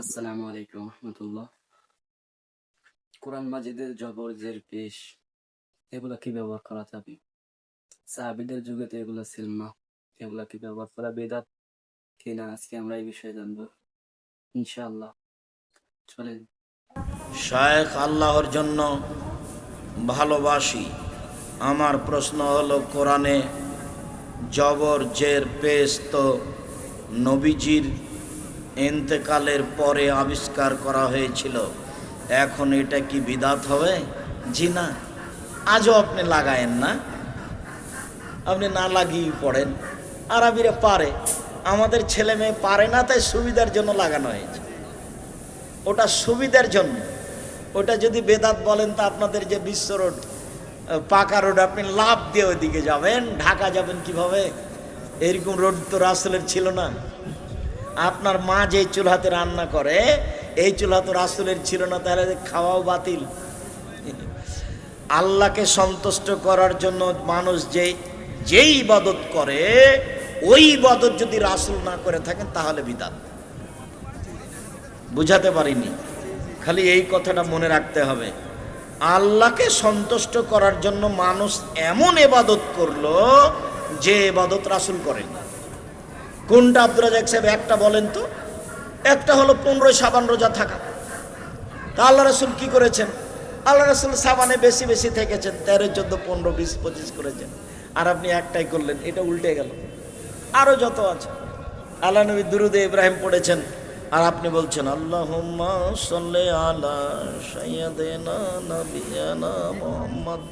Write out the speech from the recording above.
আসসালামু আলাইকুম রহমতুল্লাহ। কোরআন মাজিদের জবর জের পেশ, এগুলা কি ব্যবহার করা যাবে? সাহাবিদের যুগে তো এগুলো ছিল না। এগুলা কি ব্যবহার করা বেদাত? কিনা আজকে আমরা এই বিষয়ে জানব, ইনশাআল্লাহ। চলেন। শায়েখ আল্লাহর জন্য ভালোবাসি। আমার প্রশ্ন হলো, কোরআনে জবর জের পেশ তো নবীজির এন্তেকালের পরে আবিষ্কার করা হয়েছিল। এখন এটা কি বিদাত হবে? জি না। আজও আপনি লাগায়েন না। আপনি না লাগিয়ে পড়েন। আরবিরা পারে। আমাদের ছেলে মেয়ে পারে না, তাই সুবিধার জন্য লাগানো হয়েছে। ওটা সুবিধার জন্য। ওটা যদি বেদাত বলেন, তা আপনাদের যে বিশ্ব রোড পাকা রোড, আপনি লাভ দিয়ে ওইদিকে যাবেন। ঢাকা যাবেন কীভাবে? এরকম রোড তো রাসেলের ছিল না। আপনার মা যে চুলহাতে রান্না করে, এই চুলহা তো রাসুলের ছিল না, তাহলে খাওয়াও বাতিল। আল্লাহকে সন্তুষ্ট করার জন্য মানুষ যে যেই ইবাদত করে, ওই ইবাদত যদি রাসুল না করে থাকেন, তাহলে বিদাত। বুঝাতে পারিনি। খালি এই কথাটা মনে রাখতে হবে। আল্লাহকে সন্তুষ্ট করার জন্য মানুষ এমন এবাদত করল যে এবাদত রাসুল করেন কোনটা আব্দুল রাজাক সাহেব একটা বলেন তো, একটা হলো পনেরোই সাবান রোজা থাকা। তা আল্লাহ রাসুল কি করেছেন? আল্লাহ রাসুল সাবানে বেশি বেশি থেকেছেন, তেরো, চোদ্দ, পনেরো, বিশ, পঁচিশ করেছেন। আর আপনি একটাই করলেন, এটা উল্টে গেল। আরও যত আছে। আল্লাহ নবী দুরুদে ইব্রাহিম পড়েছেন, আর আপনি বলছেন আল্লাহ সাল্লে আলা সাইয়াদেনা মোহাম্মদ।